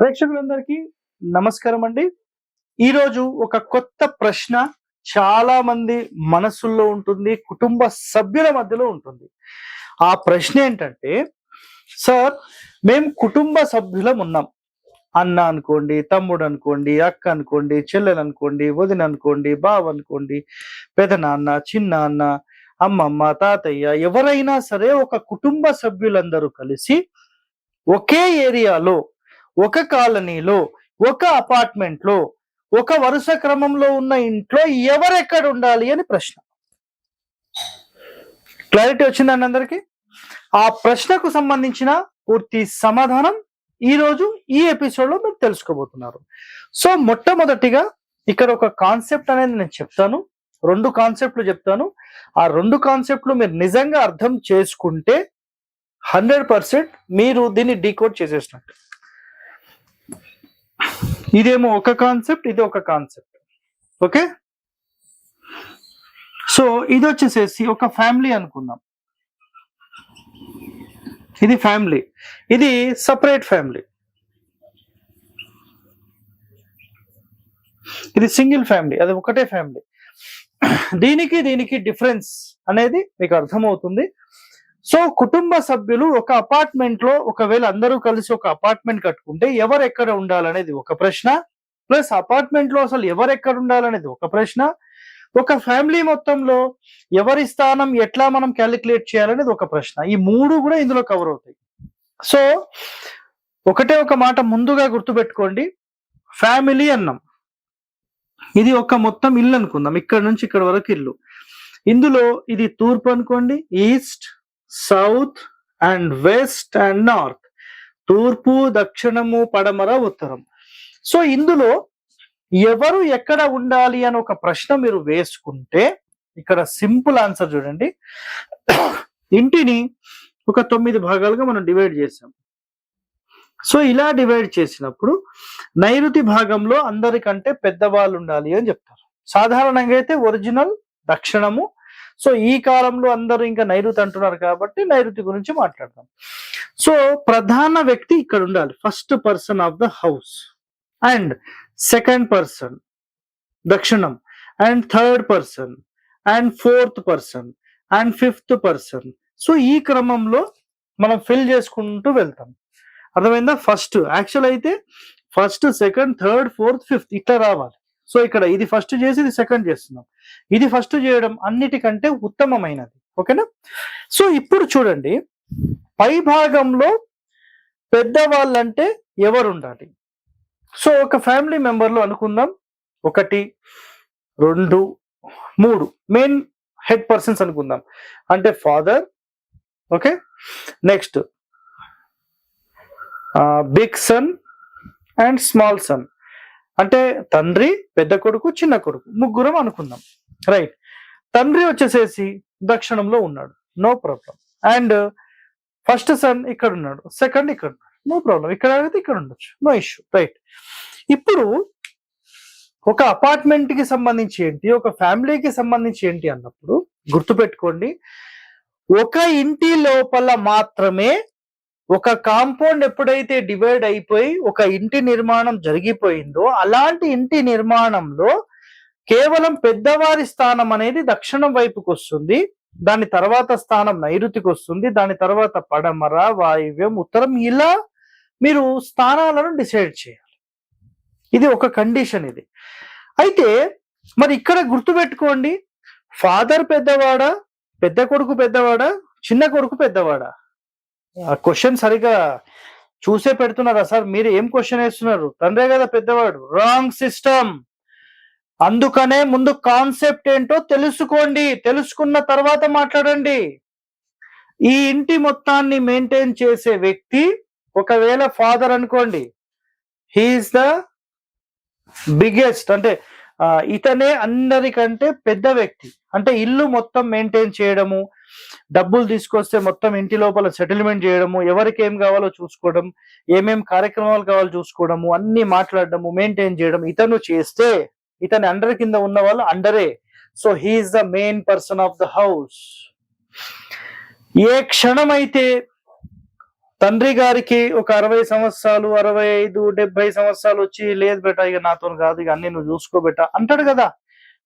ప్రేక్షకులందరికీ నమస్కారం అండి. ఈరోజు ఒక కొత్త ప్రశ్న చాలా మంది మనసుల్లో ఉంటుంది కుటుంబ సభ్యుల మధ్యలో ఉంటుంది. ఆ ప్రశ్న ఏంటంటే సార్ మేము కుటుంబ సభ్యులం ఉన్నాం. అన్న అనుకోండి తమ్ముడు అనుకోండి అక్క అనుకోండి చెల్లెలు అనుకోండి వదిన అనుకోండి బావ అనుకోండి పెదనాన్న చిన్న అన్న అమ్మమ్మ తాతయ్య ఎవరైనా సరే ఒక కుటుంబ సభ్యులందరూ కలిసి ఒకే ఏరియాలో ఒక కాలనీలో ఒక అపార్ట్మెంట్లో ఒక వరుస క్రమంలో ఉన్న ఇంట్లో ఎవరెక్కడ ఉండాలి అని ప్రశ్న. క్లారిటీ వచ్చిందండి అందరికీ? ఆ ప్రశ్నకు సంబంధించిన పూర్తి సమాధానం ఈ రోజు ఈ ఎపిసోడ్లో మీరు తెలుసుకోబోతున్నారు. సో మొట్టమొదటిగా ఇక్కడ ఒక కాన్సెప్ట్ అనేది నేను చెప్తాను. రెండు కాన్సెప్ట్లు చెప్తాను. ఆ రెండు కాన్సెప్ట్లు మీరు నిజంగా అర్థం చేసుకుంటే హండ్రెడ్ పర్సెంట్ మీరు దీన్ని డీకోడ్ చేసేసినట్టు. ఇదేమో ఒక కాన్సెప్ట్ ఇది ఒక కాన్సెప్ట్ ఓకే సో ఇది వచ్చేసేసి ఒక ఫ్యామిలీ అనుకుందాం. ఇది ఫ్యామిలీ ఇది సపరేట్ ఫ్యామిలీ ఇది సింగిల్ ఫ్యామిలీ అది ఒకటే ఫ్యామిలీ దీనికి దీనికి డిఫరెన్స్ అనేది మీకు అర్థమవుతుంది. సో కుటుంబ సభ్యులు ఒక అపార్ట్మెంట్లో ఒకవేళ అందరూ కలిసి ఒక అపార్ట్మెంట్ కట్టుకుంటే ఎవరు ఎక్కడ ఉండాలనేది ఒక ప్రశ్న. ప్లస్ అపార్ట్మెంట్లో అసలు ఎవరు ఎక్కడ ఉండాలనేది ఒక ప్రశ్న. ఒక ఫ్యామిలీ మొత్తంలో ఎవరి స్థానం ఎట్లా మనం క్యాలిక్యులేట్ చేయాలనేది ఒక ప్రశ్న. ఈ మూడు కూడా ఇందులో కవర్ అవుతాయి. సో ఒకటే ఒక మాట ముందుగా గుర్తుపెట్టుకోండి. ఫ్యామిలీ అన్నాం. ఇది ఒక మొత్తం ఇల్లు అనుకుందాం. ఇక్కడ నుంచి ఇక్కడ వరకు ఇల్లు. ఇందులో ఇది తూర్పు అనుకోండి east south and west and north. తూర్పు దక్షిణము పడమర ఉత్తరం. సో ఇందులో ఎవరు ఎక్కడ ఉండాలి అని ఒక ప్రశ్న మీరు వేసుకుంటే ఇక్కడ సింపుల్ ఆన్సర్ చూడండి. ఇంటిని ఒక తొమ్మిది భాగాలుగా మనం డివైడ్ చేసాం సో ఇలా డివైడ్ చేసినప్పుడు నైరుతి భాగంలో అందరికంటే పెద్దవాళ్ళు ఉండాలి అని చెప్తారు. సాధారణంగా అయితే ఒరిజినల్ దక్షిణము సో ఈ కాలంలో అందరూ ఇంకా నైరుతి అంటున్నారు కాబట్టి నైరుతి గురించి మాట్లాడదాం. సో ప్రధాన వ్యక్తి ఇక్కడ ఉండాలి. First person of the house and second person దక్షిణం. And third person and fourth person and fifth person so ఈ క్రమంలో మనం ఫిల్ చేసుకుంటూ వెళ్తాం. అర్థమైందా? ఫస్ట్ యాక్చువల్ అయితే first second third fourth fifth ఇట్లా రావాలి. సో ఇక్కడ ఇది ఫస్ట్ చేసి ఇది సెకండ్ చేస్తున్నాం. ఇది ఫస్ట్ చేయడం అన్నిటికంటే ఉత్తమమైనది. ఓకేనా? సో ఇప్పుడు చూడండి. పై భాగంలో పెద్దవాళ్ళంటే ఎవరు ఉండాలి సో ఒక ఫ్యామిలీ మెంబర్లు అనుకుందాం. ఒకటి రెండు మూడు. మెయిన్ హెడ్ పర్సన్స్ అనుకుందాం. అంటే father okay? Next big son and small son అంటే తండ్రి పెద్ద కొడుకు చిన్న కొడుకు. ముగ్గురం అనుకుందాం. రైట్ తండ్రి వచ్చేసేసి దక్షిణంలో ఉన్నాడు. No problem and first son ఇక్కడ ఉన్నాడు. సెకండ్ ఇక్కడ ఉన్నాడు. నో ప్రాబ్లం ఇక్కడ అయితే ఇక్కడ ఉండొచ్చు. నో ఇష్యూ రైట్ ఇప్పుడు ఒక అపార్ట్మెంట్కి సంబంధించి ఏంటి? ఒక ఫ్యామిలీకి సంబంధించి ఏంటి అన్నప్పుడు గుర్తుపెట్టుకోండి. ఒక ఇంటి లోపల మాత్రమే ఒక కాంపౌండ్ ఎప్పుడైతే డివైడ్ అయిపోయి ఒక ఇంటి నిర్మాణం జరిగిపోయిందో అలాంటి ఇంటి నిర్మాణంలో కేవలం పెద్దవారి స్థానం అనేది దక్షిణం వైపుకి వస్తుంది దాని తర్వాత స్థానం నైరుతికి వస్తుంది దాని తర్వాత పడమర వాయువ్యం ఉత్తరం ఇలా మీరు స్థానాలను డిసైడ్ చేయాలి. ఇది ఒక కండిషన్ ఇది. అయితే మరి ఇక్కడ గుర్తుపెట్టుకోండి ఫాదర్ పెద్దవాడా పెద్ద కొడుకు పెద్దవాడా చిన్న కొడుకు పెద్దవాడా? ఆ క్వశ్చన్ సరిగా చూసే పెడుతున్నారా సార్? మీరు ఏం క్వశ్చన్ వేస్తున్నారు? తండ్రే కదా పెద్దవాడు. రాంగ్ సిస్టమ్ అందుకనే ముందు కాన్సెప్ట్ ఏంటో తెలుసుకోండి. తెలుసుకున్న తర్వాత మాట్లాడండి. ఈ ఇంటి మొత్తాన్ని మెయింటైన్ చేసే వ్యక్తి ఒకవేళ ఫాదర్ అనుకోండి. హీఈస్ ద బిగ్గెస్ట్ అంటే ఇతనే అందరికంటే పెద్ద వ్యక్తి. అంటే ఇల్లు మొత్తం మెయింటైన్ చేయడము డబ్బులు తీసుకొస్తే మొత్తం ఇంటి లోపల సెటిల్మెంట్ చేయడము ఎవరికి ఏం కావాలో చూసుకోవడం ఏమేం కార్యక్రమాలు కావాలో చూసుకోవడము అన్ని మాట్లాడడము మెయింటైన్ చేయడం ఇతను చేస్తే ఇతని అండర్ కింద ఉన్న వాళ్ళు అండరే so he is the main person of the house ఏ క్షణమైతే తండ్రి గారికి ఒక అరవై సంవత్సరాలు అరవై ఐదు డెబ్బై సంవత్సరాలు వచ్చి లేదు బెట ఇక నాతో కాదు ఇక అన్ని నువ్వు చూసుకోబెట్ట అంటాడు కదా.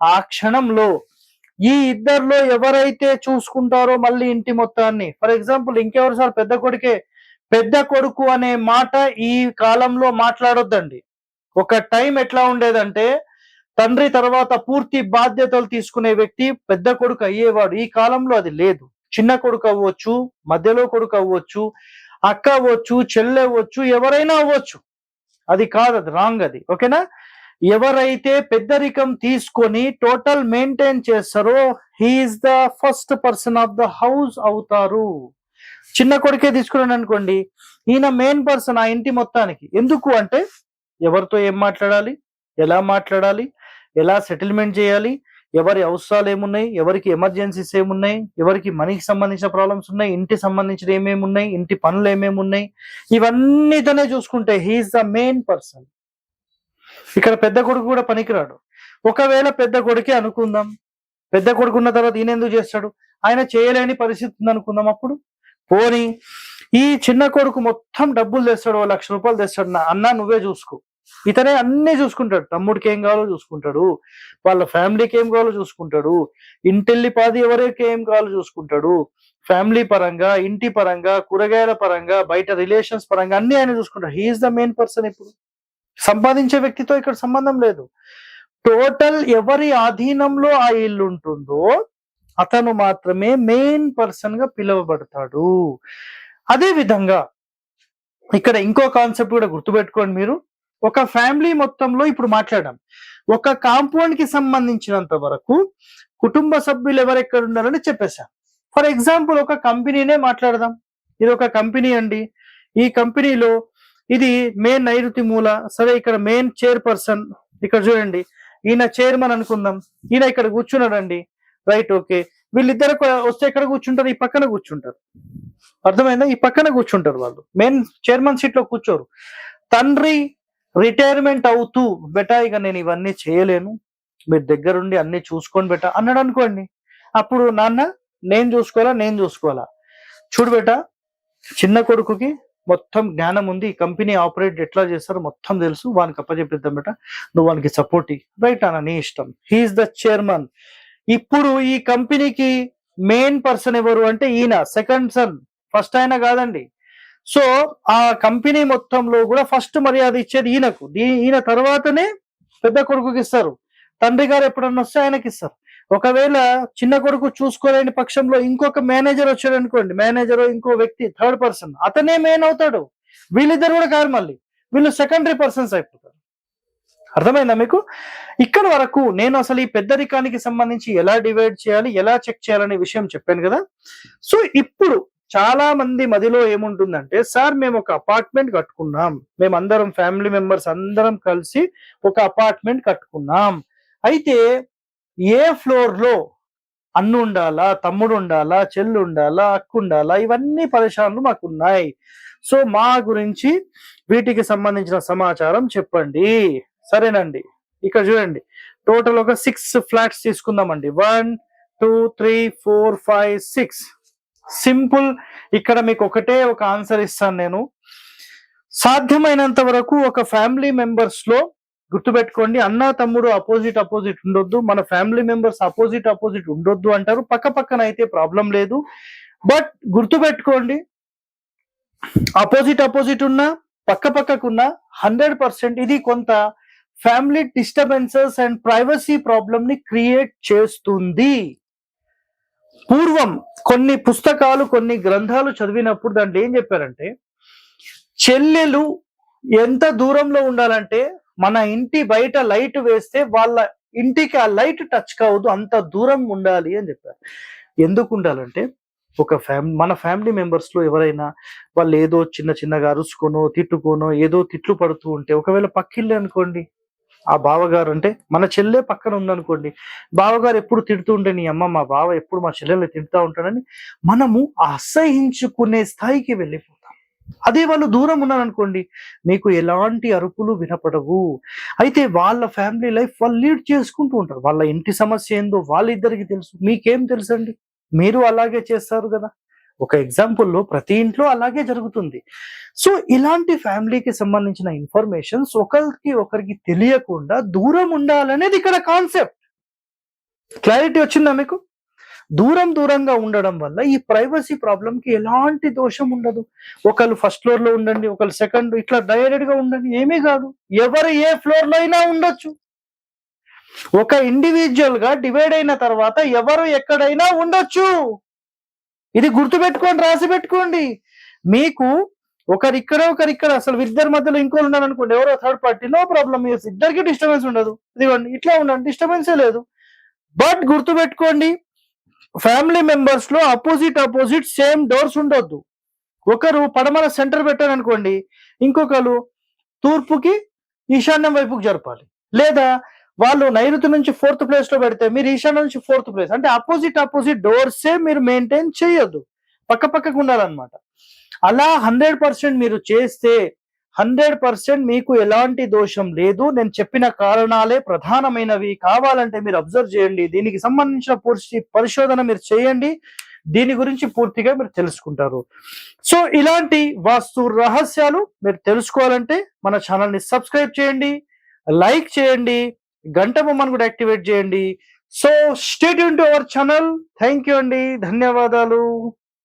ఆ క్షణంలో ఈ ఇద్దరిలో ఎవరైతే చూసుకుంటారో మళ్ళీ ఇంటి మొత్తాన్ని. ఫర్ ఎగ్జాంపుల్ ఇంకెవరు సార్? పెద్ద కొడుకే. పెద్ద కొడుకు అనే మాట ఈ కాలంలో మాట్లాడొద్దండి. ఒక టైం ఎట్లా ఉండేదంటే తండ్రి తర్వాత పూర్తి బాధ్యతలు తీసుకునే వ్యక్తి పెద్ద కొడుకు అయ్యేవాడు. ఈ కాలంలో అది లేదు. చిన్న కొడుకు అవ్వచ్చు మధ్యలో కొడుకు అవ్వచ్చు అక్క అవ్వచ్చు చెల్లె అవ్వచ్చు ఎవరైనా అవ్వచ్చు. అది కాదు అది రాంగ్ అది. ఓకేనా? ఎవరైతే పెద్దరికం తీసుకొని టోటల్ మెయింటైన్ చేస్తారో he is the first person of the house అవుతారు. చిన్న కొడుకే తీసుకున్నాను అనుకోండి ఈయన మెయిన్ పర్సన్ ఆ ఇంటి మొత్తానికి. ఎందుకు అంటే ఎవరితో ఏం మాట్లాడాలి ఎలా మాట్లాడాలి ఎలా సెటిల్మెంట్ చేయాలి ఎవరి అవసరాలు ఏమున్నాయి ఎవరికి ఎమర్జెన్సీస్ ఏమున్నాయి ఎవరికి మనీకి సంబంధించిన ప్రాబ్లమ్స్ ఉన్నాయి ఇంటి సంబంధించిన ఏమేమి ఉన్నాయి ఇంటి పనులు ఏమేమి ఉన్నాయి ఇవన్నీ తనే చూసుకుంటే హీఈస్ ద మెయిన్ పర్సన్ ఇక్కడ పెద్ద కొడుకు కూడా పనికిరాడు. ఒకవేళ పెద్ద కొడుకే అనుకుందాం పెద్ద కొడుకున్న తర్వాత ఈయన ఎందుకు చేస్తాడు? ఆయన చేయలేని పరిస్థితి ఉంది అనుకుందాం అప్పుడు? పోని ఈ చిన్న కొడుకు మొత్తం డబ్బులు తెస్తాడు ఓ లక్ష రూపాయలు తెస్తాడు నా అన్న నువ్వే చూసుకో. ఇతనే అన్ని చూసుకుంటాడు. తమ్ముడికి ఏం కావాలో చూసుకుంటాడు. వాళ్ళ ఫ్యామిలీకి ఏం కావాలో చూసుకుంటాడు. ఇంటిల్లి పాది ఎవరికి ఏం కావాలో చూసుకుంటాడు. ఫ్యామిలీ పరంగా ఇంటి పరంగా కూరగాయల పరంగా బయట రిలేషన్స్ పరంగా అన్ని ఆయన చూసుకుంటాడు. హీఈస్ ద మెయిన్ పర్సన్ ఇప్పుడు. సంపాదించే వ్యక్తితో ఇక్కడ సంబంధం లేదు. టోటల్ ఎవరి ఆధీనంలో ఆ ఇల్లు ఉంటుందో అతను మాత్రమే మెయిన్ పర్సన్గా పిలువబడతాడు. అదే విధంగా ఇక్కడ ఇంకో కాన్సెప్ట్ కూడా గుర్తుపెట్టుకోండి మీరు. ఒక ఫ్యామిలీ మొత్తంలో ఇప్పుడు మాట్లాడాం. ఒక కాంపౌండ్కి సంబంధించినంత వరకు కుటుంబ సభ్యులు ఎవరెక్కడ ఉన్నారని చెప్పేశాం. ఫర్ ఎగ్జాంపుల్ ఒక కంపెనీనే మాట్లాడదాం. ఇది ఒక కంపెనీ అండి. ఈ కంపెనీలో ఇది మెయిన్ నైరుతి మూల. సరే ఇక్కడ మెయిన్ చైర్ పర్సన్ ఇక్కడ చూడండి. ఈయన చైర్మన్ అనుకుందాం. ఈయన ఇక్కడ కూర్చున్నాడండి. రైట్ ఓకే వీళ్ళిద్దరు వస్తే ఎక్కడ కూర్చుంటారు? ఈ పక్కన కూర్చుంటారు. అర్థమైందా? ఈ పక్కన కూర్చుంటారు వాళ్ళు. మెయిన్ చైర్మన్ సీట్లో కూర్చోరు. తండ్రి రిటైర్మెంట్ అవుతూ బెటా ఇక నేను ఇవన్నీ చేయలేను. మీరు దగ్గరుండి అన్ని చూసుకోండి బెటా అన్నాడు అనుకోండి. అప్పుడు నాన్న నేను చూసుకోవాలా? నేను చూసుకోవాలా? చూడు బెటా చిన్న కొడుకుకి మొత్తం జ్ఞానం ఉంది ఈ కంపెనీ ఆపరేట్ ఎట్లా చేస్తారో మొత్తం తెలుసు. వానికి అప్పచెప్పిద్దాం బెట. నువ్వు వానికి సపోర్ట్ రైట్ అన్న నీ ఇష్టం. హీఈస్ ద చైర్మన్ ఇప్పుడు ఈ కంపెనీకి మెయిన్ పర్సన్ ఎవరు అంటే ఈయన సెకండ్ సన్ ఫస్ట్ ఆయన కాదండి. సో ఆ కంపెనీ మొత్తంలో కూడా ఫస్ట్ మర్యాద ఇచ్చేది ఈయనకు. ఈయన తర్వాతనే పెద్ద కొడుకుకి ఇస్తారు. తండ్రి గారు ఎప్పుడన్నా వస్తే ఆయనకి ఇస్తారు. ఒకవేళ చిన్న కొడుకు చూసుకోలేని పక్షంలో ఇంకొక మేనేజర్ వచ్చాడు అనుకోండి మేనేజర్ ఇంకో వ్యక్తి థర్డ్ పర్సన్ అతనే మెయిన్ అవుతాడు. వీళ్ళిద్దరు కూడా కాదు మళ్ళీ. వీళ్ళు సెకండరీ పర్సన్స్ అయిపోతారు. అర్థమైందా మీకు? ఇక్కడ వరకు నేను అసలు ఈ పెద్దరికానికి సంబంధించి ఎలా డివైడ్ చేయాలి ఎలా చెక్ చేయాలనే విషయం చెప్పాను కదా. సో ఇప్పుడు చాలా మంది మదిలో ఏముంటుందంటే సార్ మేము ఒక అపార్ట్మెంట్ కట్టుకున్నాం. మేము అందరం ఫ్యామిలీ మెంబర్స్ అందరం కలిసి ఒక అపార్ట్మెంట్ కట్టుకున్నాం. అయితే ఏ ఫ్లోర్లో అన్ను ఉండాలా తమ్ముడు ఉండాలా చెల్లు ఉండాలా అక్కు ఉండాలా ఇవన్నీ పరిశాలలు మాకు ఉన్నాయి సో మా గురించి వీటికి సంబంధించిన సమాచారం చెప్పండి. సరేనండి. ఇక్కడ చూడండి. టోటల్ ఒక సిక్స్ ఫ్లాట్స్ తీసుకుందామండి. One two three four five six simple ఇక్కడ మీకు ఒకటే ఒక ఆన్సర్ ఇస్తాను నేను. సాధ్యమైనంత వరకు ఒక ఫ్యామిలీ మెంబర్స్లో గుర్తుపెట్టుకోండి అన్న తమ్ముడు అపోజిట్ అపోజిట్ ఉండొద్దు మన ఫ్యామిలీ మెంబర్స్ అపోజిట్ అపోజిట్ ఉండొద్దు అంటారు పక్క పక్కన అయితే ప్రాబ్లం లేదు. బట్ గుర్తుపెట్టుకోండి అపోజిట్ అపోజిట్ ఉన్నా పక్క పక్కకున్న హండ్రెడ్ పర్సెంట్ ఇది కొంత ఫ్యామిలీ డిస్టర్బెన్సెస్ అండ్ ప్రైవసీ ప్రాబ్లమ్ని క్రియేట్ చేస్తుంది. పూర్వం కొన్ని పుస్తకాలు కొన్ని గ్రంథాలు చదివినప్పుడు దాంట్లో ఏం చెప్పారంటే చెల్లెలు ఎంత దూరంలో ఉండాలంటే మన ఇంటి బయట లైట్ వేస్తే వాళ్ళ ఇంటికి ఆ లైట్ టచ్ కావద్దు అంత దూరం ఉండాలి అని చెప్పారు. ఎందుకు ఉండాలంటే ఒక ఫ్యామిలీ మన ఫ్యామిలీ మెంబర్స్లో ఎవరైనా వాళ్ళు ఏదో చిన్న చిన్నగా అరుచుకోనో తిట్టుకోనో ఏదో తిట్లు పడుతూ ఉంటే ఒకవేళ పక్కిల్లే అనుకోండి ఆ బావగారు అంటే మన చెల్లె పక్కన ఉందనుకోండి బావగారు ఎప్పుడు తిడుతూ ఉంటే నీ అమ్మ మా బావ ఎప్పుడు మా చెల్లెల్ని తిడుతూ ఉంటాడని మనము అసహించుకునే స్థాయికి వెళ్ళిపో అదే వాళ్ళు దూరం ఉన్నారనుకోండి మీకు ఎలాంటి అరుపులు వినపడవు. అయితే వాళ్ళ ఫ్యామిలీ లైఫ్ వాళ్ళు లీడ్ చేసుకుంటూ ఉంటారు. వాళ్ళ ఇంటి సమస్య ఏందో వాళ్ళిద్దరికి తెలుసు. మీకేం తెలుసండి? మీరు అలాగే చేస్తారు కదా? ఒక ఎగ్జాంపుల్లో ప్రతి ఇంట్లో అలాగే జరుగుతుంది. సో ఇలాంటి ఫ్యామిలీకి సంబంధించిన ఇన్ఫర్మేషన్స్ ఒకరికి ఒకరికి తెలియకుండా దూరం ఉండాలనేది ఇక్కడ కాన్సెప్ట్. క్లారిటీ వచ్చిందా మీకు? దూరం దూరంగా ఉండడం వల్ల ఈ ప్రైవసీ ప్రాబ్లంకి ఎలాంటి దోషం ఉండదు. ఒకళ్ళు ఫస్ట్ ఫ్లోర్లో ఉండండి ఒకళ్ళు సెకండ్ ఇట్లా డైరెక్ట్గా ఉండండి ఏమీ కాదు. ఎవరు ఏ ఫ్లోర్లో అయినా ఉండొచ్చు. ఒక ఇండివిజువల్గా డివైడ్ అయిన తర్వాత ఎవరు ఎక్కడైనా ఉండొచ్చు. ఇది గుర్తుపెట్టుకోండి రాసి పెట్టుకోండి. మీకు ఒకరు ఇక్కడ ఒకరు ఇక్కడ అసలు ఇద్దరి మధ్యలో ఇంకోరు ఉన్నారు అనుకోండి ఎవరో థర్డ్ పార్టీ నో ప్రాబ్లం ఇద్దరికి డిస్టర్బెన్స్ ఉండదు. ఇదిగోండి ఇట్లా ఉండండి డిస్టర్బెన్సే లేదు. బట్ గుర్తుపెట్టుకోండి ఫ్యామిలీ మెంబర్స్లో అపోజిట్ అపోజిట్ సేమ్ డోర్స్ ఉండొద్దు. ఒకరు పడమర సెంటర్ పెట్టారు అనుకోండి ఇంకొకరు తూర్పుకి ఈశాన్యం వైపుకి జరపాలి. లేదా వాళ్ళు నైరుతి నుంచి ఫోర్త్ ప్లేస్లో పెడితే మీరు ఈశాన్యం నుంచి ఫోర్త్ ప్లేస్ అంటే అపోజిట్ అపోజిట్ డోర్సే మీరు మెయింటైన్ చేయొద్దు. పక్క పక్కకు ఉండాలన్నమాట. అలా హండ్రెడ్ పర్సెంట్ మీరు చేస్తే హండ్రెడ్ పర్సెంట్ మీకు ఎలాంటి దోషం లేదు. నేను చెప్పిన కారణాలే ప్రధానమైనవి. కావాలంటే మీరు అబ్జర్వ్ చేయండి. దీనికి సంబంధించిన పూర్తి పరిశోధన మీరు చేయండి. దీని గురించి పూర్తిగా మీరు తెలుసుకుంటారు. సో ఇలాంటి వాస్తు రహస్యాలు మీరు తెలుసుకోవాలంటే మన ఛానల్ని సబ్స్క్రైబ్ చేయండి. లైక్ చేయండి. గంట బొమ్మను కూడా యాక్టివేట్ చేయండి. So state to our channel. Thank you అండి. ధన్యవాదాలు.